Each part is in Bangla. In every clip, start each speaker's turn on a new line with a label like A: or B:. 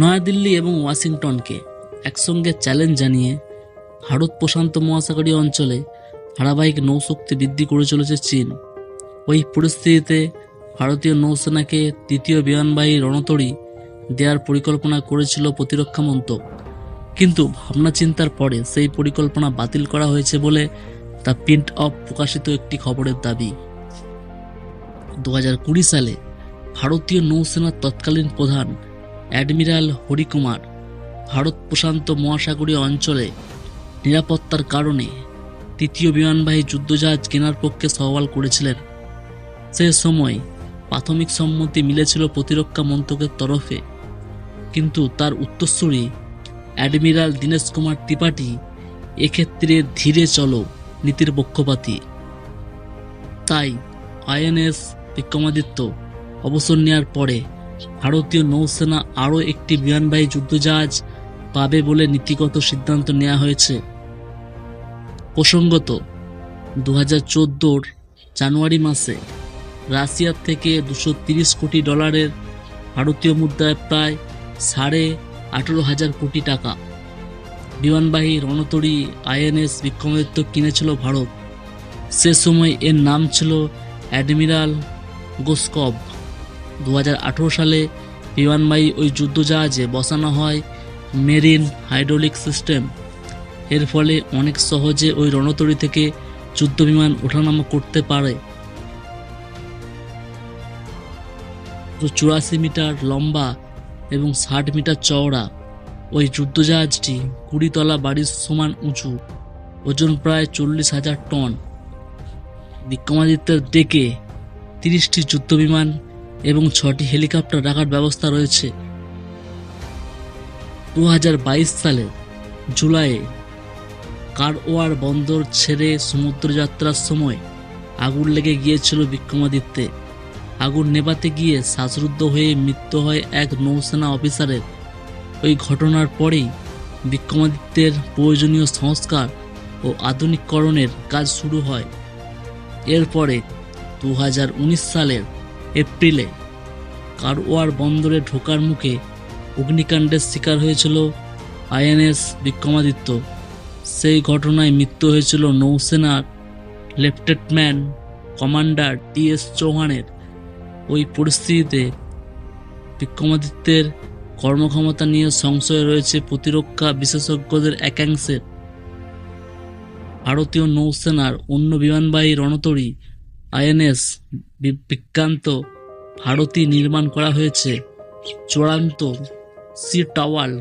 A: নয়াদিল্লি এবং ওয়াশিংটনকে একসঙ্গে চ্যালেঞ্জ জানিয়ে ভারত প্রশান্ত মহাসাগরীয় অঞ্চলে ধারাবাহিক নৌশক্তি বৃদ্ধি করে চলেছে চীন। ওই পরিস্থিতিতে ভারতীয় নৌসেনাকে তৃতীয় বিমানবাহী রণতরী দেওয়ার পরিকল্পনা করেছিল প্রতিরক্ষা মন্ত্রক। কিন্তু ভাবনা চিন্তার পরে সেই পরিকল্পনা বাতিল করা হয়েছে বলে তা প্রিন্ট অফ প্রকাশিত একটি খবরের দাবি। দু সালে ভারতীয় নৌসেনার তৎকালীন প্রধান অ্যাডমিরাল হরিকুমার, ভারত প্রশান্ত মহাসাগরীয় অঞ্চলে নিরাপত্তার কারণে তৃতীয় বিমানবাহী যুদ্ধজাহাজ কেনার পক্ষে সওয়াল করেছিলেন। সে সময় প্রাথমিক সম্মতি মিলেছিল প্রতিরক্ষা মন্ত্রকের তরফে, কিন্তু তার উত্তরসূরি অ্যাডমিরাল দীনেশ কুমার ত্রিপাঠী এক্ষেত্রে ধীরে চলো নীতির পক্ষপাতী। তাই আইএনএস বিক্রমাদিত্য অবসর নেওয়ার পরে ভারতীয় নৌসেনা আরও একটি বিমানবাহী যুদ্ধজাহাজ পাবে বলে নীতিগত সিদ্ধান্ত নেওয়া হয়েছে। প্রসঙ্গত দু হাজার জানুয়ারি মাসে রাশিয়ার থেকে দুশো কোটি ডলারের ভারতীয় মুদ্রায় প্রায় সাড়ে আঠেরো হাজার কোটি টাকা। বিমানবাহী রণতরী আইএনএস বিক্রমাদিত্য কিনেছিল ভারত। সে সময় এর নাম ছিল অ্যাডমিরাল গোস্কভ দু হাজার আঠারো সালে বিমানবাহী ওই যুদ্ধজাহাজে বসানো হয় মেরিন হাইড্রোলিক সিস্টেম। এর ফলে অনেক সহজে ওই রণতরী থেকে যুদ্ধবিমান ওঠানামা করতে পারে। চুরাশি মিটার লম্বা এবং ষাট মিটার চওড়া ওই যুদ্ধজাহাজটি কুড়িতলা বাড়ির সমান উঁচু, ওজন প্রায় চল্লিশ হাজার টন। বিক্রমাদিত্যের ডেকে তিরিশটি যুদ্ধবিমান এবং ছটি হেলিকপ্টার রাখার ব্যবস্থা রয়েছে। দু হাজার বাইশ সালে জুলাইয়ে কারওয়ার বন্দর ছেড়ে সমুদ্রযাত্রার সময় আগুন লেগে গিয়েছিল বিক্রমাদিত্যে। আগুন নেভাতে গিয়ে শ্বাসরুদ্ধ হয়ে মৃত্যু হয় এক নৌসেনা অফিসারের। ওই ঘটনার পরেই বিক্রমাদিত্যের প্রয়োজনীয় সংস্কার ও আধুনিককরণের কাজ শুরু হয়। এরপরে দু হাজার উনিশ সালের এপ্রিলে। কারওয়ার বন্দরে ঢোকার মুখে অগ্নিকাণ্ডের শিকার হয়েছিল আইএনএস বিক্রমাদিত্য। সেই ঘটনায় মৃত্যু হয়েছিল নৌসেনার লেফটেন্যান্ট কমান্ডার টি এস চৌহানের। ওই পরিস্থিতিতে বিক্রমাদিত্যের কর্মক্ষমতা নিয়ে সংশয় রয়েছে প্রতিরক্ষা বিশেষজ্ঞদের একাংশের। ভারতীয় নৌসেনার অন্য বিমানবাহী রণতরী আইএনএস বিক্রান্ত ভারতী নির্মাণ করা হয়েছে। চূড়ান্ত সি টাওয়াল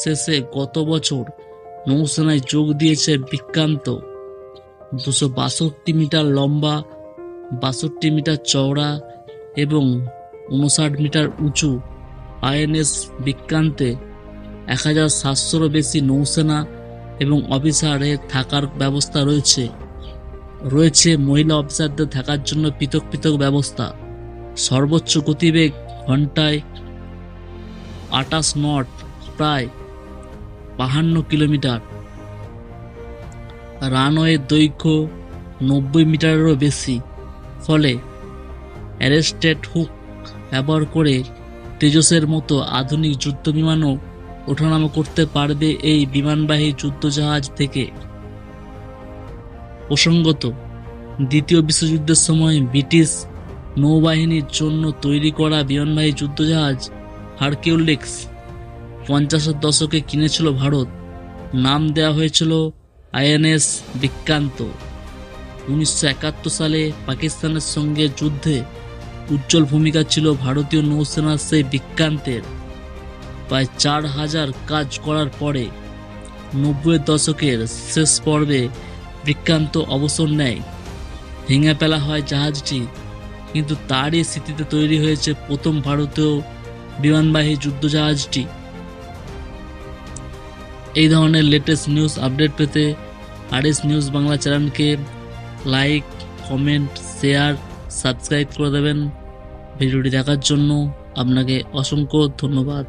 A: শেষে গত বছর নৌসেনায় যোগ দিয়েছে বিক্রান্ত। দুশো বাষট্টি মিটার লম্বা, বাষট্টি মিটার চওড়া এবং উনষাট মিটার উঁচু। আইএনএস বিক্রান্তে এক হাজার সাতশোরও বেশি নৌসেনা এবং অফিসারের থাকার ব্যবস্থা রয়েছে। রয়েছে মহিলা অফিসারদের থাকার জন্য পৃথক পৃথক ব্যবস্থা। সর্বোচ্চ গতিবেগ ঘন্টায় আটাশ নট প্রায় বাহান্ন কিলোমিটার। রানওয়ের দৈর্ঘ্য নব্বই মিটারেরও বেশি। ফলে অ্যারেস্টেড হুক ব্যবহার করে তেজসের মতো আধুনিক যুদ্ধ বিমানও ওঠানামা করতে পারবে এই বিমানবাহী যুদ্ধজাহাজ থেকে। প্রসঙ্গত, দ্বিতীয় বিশ্বযুদ্ধের সময় ব্রিটিশ নৌবাহিনীর জন্য তৈরি করা বিমানবাহী যুদ্ধজাহাজ হারকিউলিক্স পঞ্চাশের দশকে কিনেছিল ভারত। নাম দেওয়া হয়েছিল আইএনএস বিক্রান্ত। উনিশশো একাত্তর সালে পাকিস্তানের সঙ্গে যুদ্ধে উজ্জ্বল ভূমিকা ছিল ভারতীয় নৌসেনার সেই বিক্রান্তের। প্রায় চার হাজার কাজ করার পরে নব্বইয়ের দশকের শেষ পর্বে বিক্রান্ত অবসর নেয়। ভেঙে ফেলা হয় জাহাজটি, কিন্তু তারই স্মৃতিতে তৈরি হয়েছে প্রথম ভারতীয় বিমানবাহী যুদ্ধজাহাজটি। এই ধরনের লেটেস্ট নিউজ আপডেট পেতে আরএস নিউজ বাংলা চ্যানেলকে লাইক কমেন্ট শেয়ার সাবস্ক্রাইব করে দেবেন। ভিডিওটি দেখার জন্য আপনাকে অসংখ্য ধন্যবাদ।